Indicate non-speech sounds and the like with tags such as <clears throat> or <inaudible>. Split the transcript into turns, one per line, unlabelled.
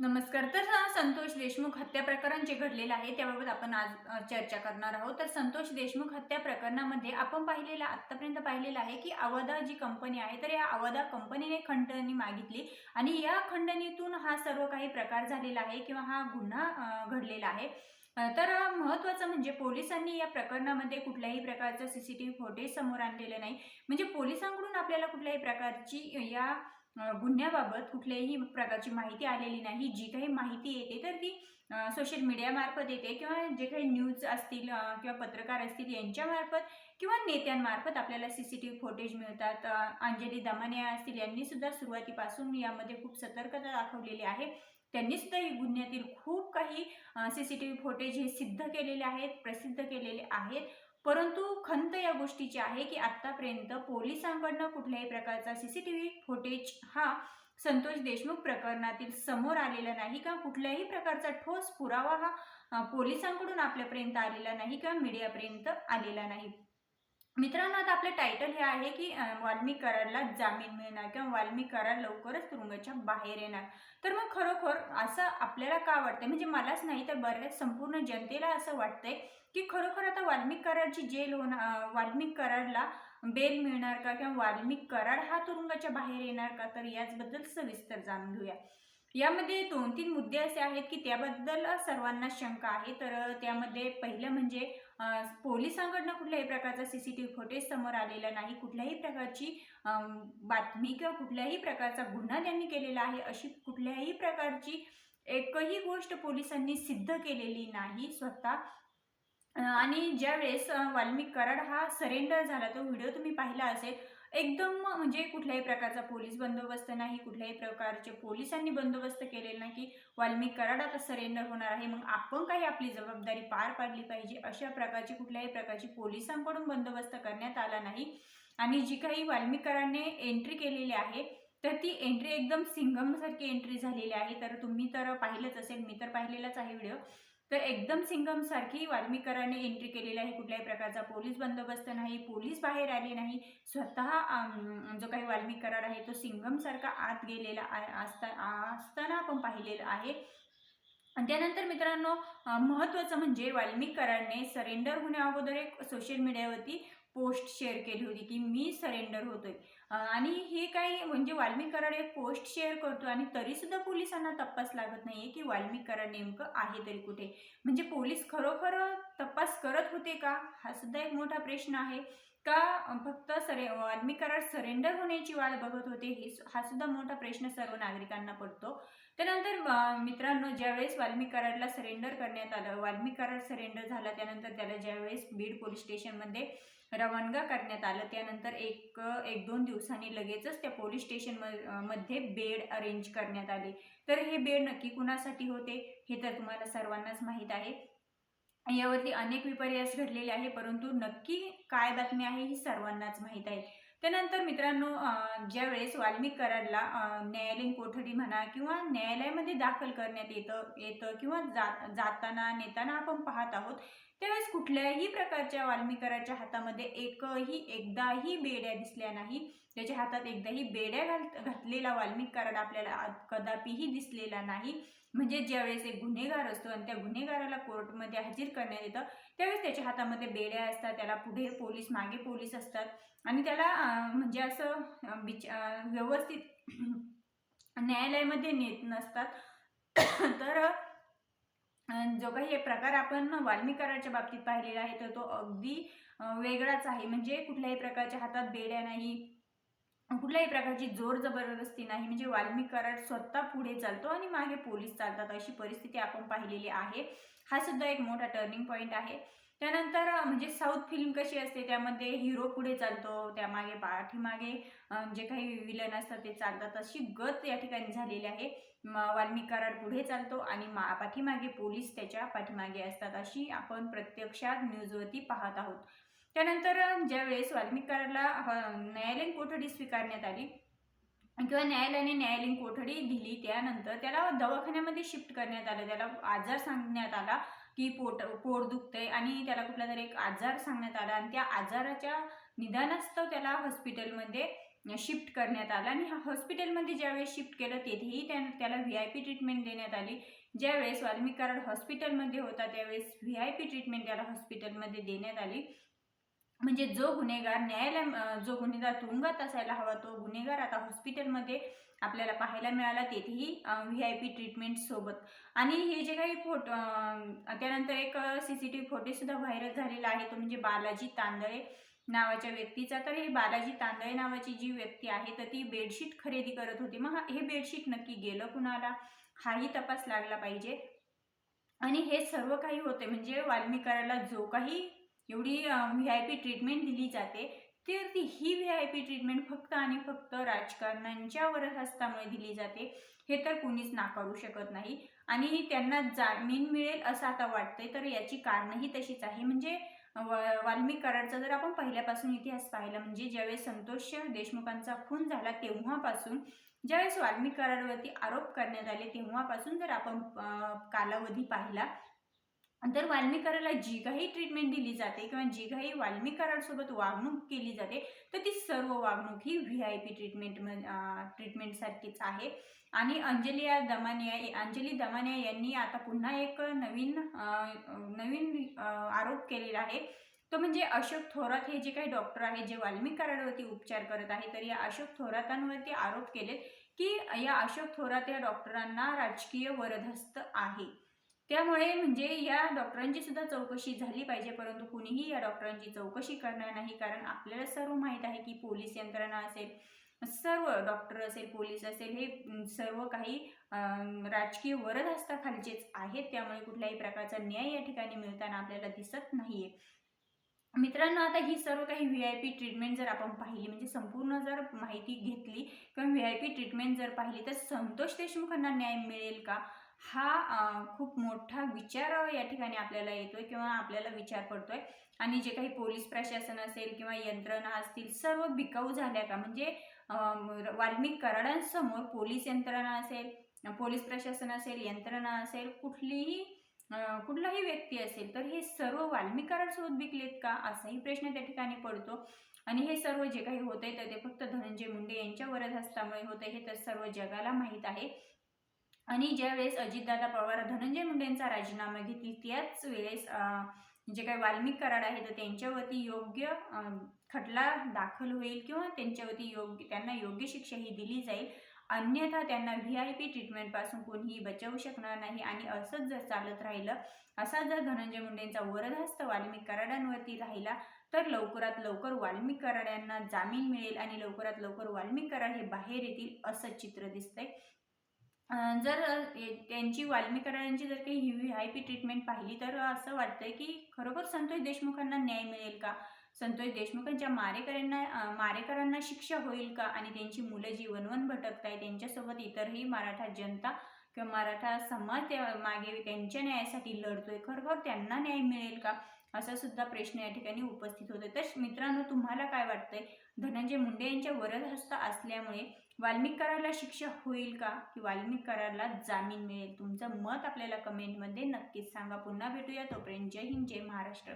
नमस्कार. तर संतोष देशमुख हत्या प्रकरण जे घडलेलं आहे त्याबाबत आपण आज चर्चा करणार आहोत. तर संतोष देशमुख हत्या प्रकरणामध्ये आपण पाहिलेलं आतापर्यंत पाहिलेलं आहे की अवधा जी कंपनी आहे तर या अवधा कंपनीने खंडणी मागितली आणि या खंडणीतून हा सर्व काही प्रकार झालेला आहे किंवा हा गुन्हा घडलेला आहे. तर महत्त्वाचं म्हणजे पोलिसांनी या प्रकरणामध्ये कुठल्याही प्रकारचं व्ही फुटेज समोर आणलेलं नाही. म्हणजे पोलिसांकडून आपल्याला कुठल्याही प्रकारची या गुन्ह्याबाबत कुठल्याही प्रकारची माहिती आलेली नाही. जी काही माहिती येते तर ती सोशल मीडियामार्फत येते किंवा जे काही न्यूज असतील किंवा पत्रकार असतील यांच्यामार्फत किंवा नेत्यांमार्फत आपल्याला C C T V footage मिळतात अंजली दमाने असतील यांनीसुद्धा सुरुवातीपासून यामध्ये खूप सतर्कता दाखवलेली आहे. त्यांनीसुद्धा ही गुन्ह्यातील खूप काही C C T V footage हे सिद्ध केलेले आहेत प्रसिद्ध केलेले आहेत. परंतु खंत या गोष्टीची आहे की आत्तापर्यंत पोलिसांकडनं कुठल्याही प्रकारचा C C T V footage हा संतोष देशमुख प्रकरणातील समोर आलेला नाही का कुठल्याही प्रकारचा ठोस पुरावा हा पोलिसांकडून आपल्यापर्यंत आलेला नाही किंवा मीडियापर्यंत आलेला नाही. मित्रांनो आता आपलं टायटल हे आहे की अ, वाल्मिक कराडला जामीन मिळणार किंवा वाल्मिक कराड लवकरच तुरुंगाच्या बाहेर येणार. तर मग खरोखर असं आपल्याला का वाटतंय? म्हणजे मलाच नाही तर बऱ्याच संपूर्ण जनतेला असं वाटतंय की खरोखर आता वाल्मिक करारची जेल होणार वाल्मिक कराडला बेल मिळणार का किंवा वाल्मिक कराड हा तुरुंगाच्या बाहेर येणार का? तर याचबद्दल सविस्तर जाणून घेऊया. यामध्ये दोन तीन मुद्दे असे आहेत की त्याबद्दल सर्वांना शंका आहे. तर त्यामध्ये पहिलं म्हणजे पोलिसांकडनं कुठल्याही प्रकारचा C C T V footage समोर आलेला नाही. कुठल्याही प्रकारची बातमी किंवा कुठल्याही प्रकारचा गुन्हा त्यांनी केलेला आहे अशी कुठल्याही प्रकारची एकही गोष्ट पोलिसांनी सिद्ध केलेली नाही. स्वतः आणि ज्यावेळेस वाल्मिक कराड हा सरेंडर झाला तो व्हिडिओ तुम्ही पाहिला असेल एकदम म्हणजे कुठल्याही प्रकारचा पोलीस बंदोबस्त नाही कुठल्याही प्रकारचे पोलिसांनी बंदोबस्त केलेला नाही की वाल्मिक कराड आता सरेंडर होणार आहे. मग आपण काही आपली जबाबदारी पार पाडली पाहिजे अशा प्रकारची कुठल्याही प्रकारची पोलिसांकडून बंदोबस्त करण्यात आला नाही. आणि जी काही वाल्मिक कराडने एंट्री केलेली आहे तर ती एंट्री एकदम सिंगमसारखी एंट्री झालेली आहे. तर तुम्ही तर पाहिलंच असेल मी तर पाहिलेलाच आहे व्हिडिओ. तर एकदम सिंगमसारखी वाल्मिक एंट्री केलेली आहे. कुठल्याही प्रकारचा पोलीस बंदोबस्त नाही पोलीस बाहेर आले नाही. स्वतः जो काही वाल्मिक आहे तो सिंगमसारखा आत गेलेला आहे असता असताना आपण पाहिलेलं आहे. आणि त्यानंतर मित्रांनो महत्त्वाचं म्हणजे वाल्मिक कराडने सरेंडर होण्या अगोदर एक सोशल मीडियावरती पोस्ट शेअर केली होती की मी सरेंडर होतोय. आणि हे काही म्हणजे वाल्मिक कराड एक पोस्ट शेअर करतो आणि तरीसुद्धा पोलिसांना तपास लागत नाहीये की वाल्मिक कराड नेमकं आहे तरी कुठे. म्हणजे पोलीस खरोखर तपास करत होते का? हा सुद्धा एक मोठा प्रश्न आहे. का फक्त सरे वाल्मिक कराड सरेंडर होण्याची वाट बघत होते? हे हा सुद्धा मोठा प्रश्न सर्व नागरिकांना पडतो. त्यानंतर मित्रांनो ज्यावेळेस वाल्मिक कराडला सरेंडर करण्यात आलं वाल्मिक कराड सरेंडर झाला त्यानंतर त्याला ज्यावेळेस बीड पोलीस स्टेशनमध्ये रवानगा करण्यात आलं. त्यानंतर एक एक दोन दिवसांनी लगेचच त्या पोलीस स्टेशन म- मध्ये बेड अरेंज करण्यात आले. तर हे बेड नक्की कुणासाठी होते हे तर तुम्हाला सर्वांनाच माहीत आहे. यावरती अनेक विपर्यास घडलेले आहे परंतु नक्की काय बातमी आहे ही सर्वांनाच माहीत आहे. त्यानंतर मित्रांनो ज्यावेळेस वाल्मिक कराडला न्यायालयीन कोठडी म्हणा किंवा न्यायालयामध्ये दाखल करण्यात येतं येतं किंवा जा जाताना नेताना आपण पाहत आहोत त्यावेळेस कुठल्याही प्रकारच्या वाल्मिकराच्या हातामध्ये एकही एकदाही बेड्या दिसल्या नाही त्याच्या हातात एकदाही बेड्या घाल घातलेला वाल्मिक कराड आपल्याला कदापिही दिसलेला नाही. म्हणजे ज्यावेळेस एक गुन्हेगार असतो आणि त्या गुन्हेगाराला कोर्टमध्ये हजर करण्यात येतं त्यावेळेस त्याच्या हातामध्ये बेड्या असतात त्याला पुढे पोलीस मागे पोलीस असतात आणि त्याला म्हणजे असं बिच व्यवस्थित <clears throat> न्यायालयामध्ये नेत नसतात. <clears throat> तर जो काही हे प्रकार आपण वाल्मिकाराच्या बाबतीत पाहिलेला आहे तर तो अगदी वेगळाच आहे. म्हणजे कुठल्याही प्रकारच्या हातात बेड्या नाही कुठल्याही प्रकारची जोर जबरदस्ती नाही. म्हणजे वाल्मिक कराड स्वतः पुढे चालतो आणि मागे पोलीस चालतात. अशी परिस्थिती आपण पाहिलेली आहे. हा सुद्धा एक मोठा टर्निंग पॉईंट आहे. त्यानंतर म्हणजे साऊथ फिल्म कशी असते त्यामध्ये हिरो पुढे चालतो. त्यामागे पाठीमागे जे काही विलन असतात ते चालतात. अशी गत या ठिकाणी झालेली आहे. म- वाल्मिक कराड पुढे चालतो आणि मा पाठीमागे पोलीस त्याच्या पाठीमागे असतात. अशी आपण प्रत्यक्षात न्यूजवरती पाहत आहोत. त्यानंतर ज्यावेळेस वाल्मिक न्यायालयीन कोठडी स्वीकारण्यात आली किंवा न्यायालयाने न्यायालयीन कोठडी दिली त्यानंतर त्याला दवाखान्यामध्ये शिफ्ट करण्यात आलं. त्याला आजार सांगण्यात आला की पोट पोट दुखतंय आणि त्याला कुठला तरी एक आजार सांगण्यात आला आणि त्या आजाराच्या निदानास्तव त्याला हॉस्पिटलमध्ये शिफ्ट करण्यात आला. आणि हॉस्पिटलमध्ये ज्यावेळेस शिफ्ट केलं तेथेही त्या त्याला व्ही आय पी ट्रीटमेंट देण्यात आली. ज्यावेळेस वाल्मिक कराड हॉस्पिटलमध्ये होता त्यावेळेस व्ही आय पी ट्रीटमेंट त्याला हॉस्पिटलमध्ये देण्यात आली. म्हणजे जो गुन्हेगार न्यायालय जो गुन्हेगार तुरुंगात असायला हवा तो गुन्हेगार आता हॉस्पिटलमध्ये आपल्याला पाहायला मिळाला तेथेही व्ही आय पी ट्रीटमेंट सोबत. आणि हे जे काही फोटो त्यानंतर एक सी सी टी व्ही फोटोसुद्धा व्हायरल झालेला आहे तो म्हणजे बालाजी तांदळे नावाच्या व्यक्तीचा. तर हे बालाजी तांदळे नावाची जी व्यक्ती आहे तर ती बेडशीट खरेदी करत होती. मग हे बेडशीट नक्की गेलं कुणाला? हाही तपास लागला पाहिजे. आणि हे सर्व काही होते म्हणजे वाल्मिकाराला जो काही एवढी व्ही आय पी ट्रीटमेंट दिली जाते. तर ती ही व्ही आय पी ट्रीटमेंट फक्त आणि फक्त राजकारण्यांच्या वरहस्तामुळे दिली जाते. हे तर कोणीच नाकारू शकत नाही. आणि त्यांना जामीन मिळेल असं आता वाटतंय तर याची कारणही तशीच आहे. म्हणजे व- वाल्मिक कराडचा जर आपण पहिल्यापासून इतिहास पाहिला म्हणजे ज्यावेळेस संतोष देशमुखांचा खून झाला तेव्हापासून ज्यावेळेस वाल्मिक कराडवरती आरोप करण्यात आले तेव्हापासून जर आपण कालावधी पाहिला तर वाल्मिकाराला जी काही ट्रीटमेंट दिली जाते किंवा जी काही वाल्मिकारासोबत वागणूक केली जाते तर ती सर्व वागणूक ही व्ही आय पी ट्रीटमेंट ट्रीटमेंटसारखीच आहे. आणि अंजलिया दमानिया अंजली दमानिया यांनी आता पुन्हा एक नवीन नवीन आरोप केलेला आहे. तो म्हणजे अशोक थोरात हे जे काही डॉक्टर आहेत जे वाल्मिकारांवरती उपचार करत आहे तर या अशोक थोरातांवरती आरोप केलेत की या अशोक थोरात या डॉक्टरांना राजकीय वरदहस्त आहे. त्यामुळे म्हणजे या डॉक्टरांची सुद्धा चौकशी झाली पाहिजे परंतु कुणीही या डॉक्टरांची चौकशी करणार नाही कारण आपल्याला सर्व माहीत आहे की पोलीस यंत्रणा असेल सर्व डॉक्टर असेल पोलीस असेल हे सर्व काही राजकीय राजकीय वरदहस्ताखालचेच आहेत. त्यामुळे कुठल्याही प्रकारचा न्याय या ठिकाणी मिळताना आपल्याला दिसत नाहीये. मित्रांनो आता ही सर्व काही व्ही आय पी ट्रीटमेंट जर आपण पाहिली म्हणजे संपूर्ण जर माहिती घेतली किंवा व्ही आय पी ट्रीटमेंट जर पाहिली तर संतोष देशमुखांना न्याय मिळेल का? हा खूप मोठा विचार या ठिकाणी आपल्याला येतोय किंवा आपल्याला विचार पडतोय. आणि जे काही पोलीस प्रशासन असेल किंवा यंत्रणा असतील सर्व बिकाऊ झाल्या का? म्हणजे वाल्मिक कराडांसमोर पोलीस यंत्रणा असेल पोलीस प्रशासन असेल यंत्रणा असेल कुठलीही कुठलाही व्यक्ती असेल तर हे सर्व वाल्मिक कराडसोबत बिकलेत का? असाही प्रश्न त्या ठिकाणी पडतो. आणि हे सर्व जे काही होतंय तर ते फक्त धनंजय मुंडे यांच्या वरदहस्तामुळे होतंय हे तर सर्व जगाला माहीत आहे. आणि ज्यावेळेस अजितदादा पवार धनंजय मुंडेंचा राजीनामा घेतील त्याच वेळेस जे काही वाल्मिक कराड आहे तर त्यांच्यावरती योग्य खटला दाखल होईल किंवा त्यांच्यावरती योग्य त्यांना योग्य शिक्षा ही दिली जाईल. अन्यथा त्यांना व्ही आय पी ट्रीटमेंटपासून कोणीही बचावू शकणार नाही. आणि असंच जर चालत राहिलं असा जर धनंजय मुंडेंचा वरदहस्त वाल्मिक कराडांवरती राहिला तर लवकरात लवकर वाल्मिक कराड्यांना जामीन मिळेल आणि लवकरात लवकर वाल्मिक कराड हे बाहेर येतील असं चित्र दिसतंय. जर त्यांची वाल्मीकरांची जर काही ही व्ही आय पी ट्रीटमेंट पाहिली तर असं वाटतंय की खरोखर संतोष देशमुखांना न्याय मिळेल का? संतोष देशमुखांच्या मारेकऱ्यांना मारेकरांना शिक्षा होईल का? आणि त्यांची मुलं जी वनवन आहे त्यांच्यासोबत इतरही मराठा जनता किंवा मराठा समाज त्या मागे त्यांच्या न्यायासाठी लढतोय खरोखर त्यांना न्याय मिळेल का? असा सुद्धा प्रश्न या ठिकाणी उपस्थित होतो तर मित्रांनो तुम्हाला काय वाटतंय? धनंजय मुंडे यांच्या वरदहस्त असल्यामुळे वाल्मिक करारला शिक्षा होईल का? की वाल्मिक करारला जामीन मिळेल? तुमचं मत आपल्याला कमेंटमध्ये नक्कीच सांगा. पुन्हा भेटूया तोपर्यंत. जय हिंद जय महाराष्ट्र.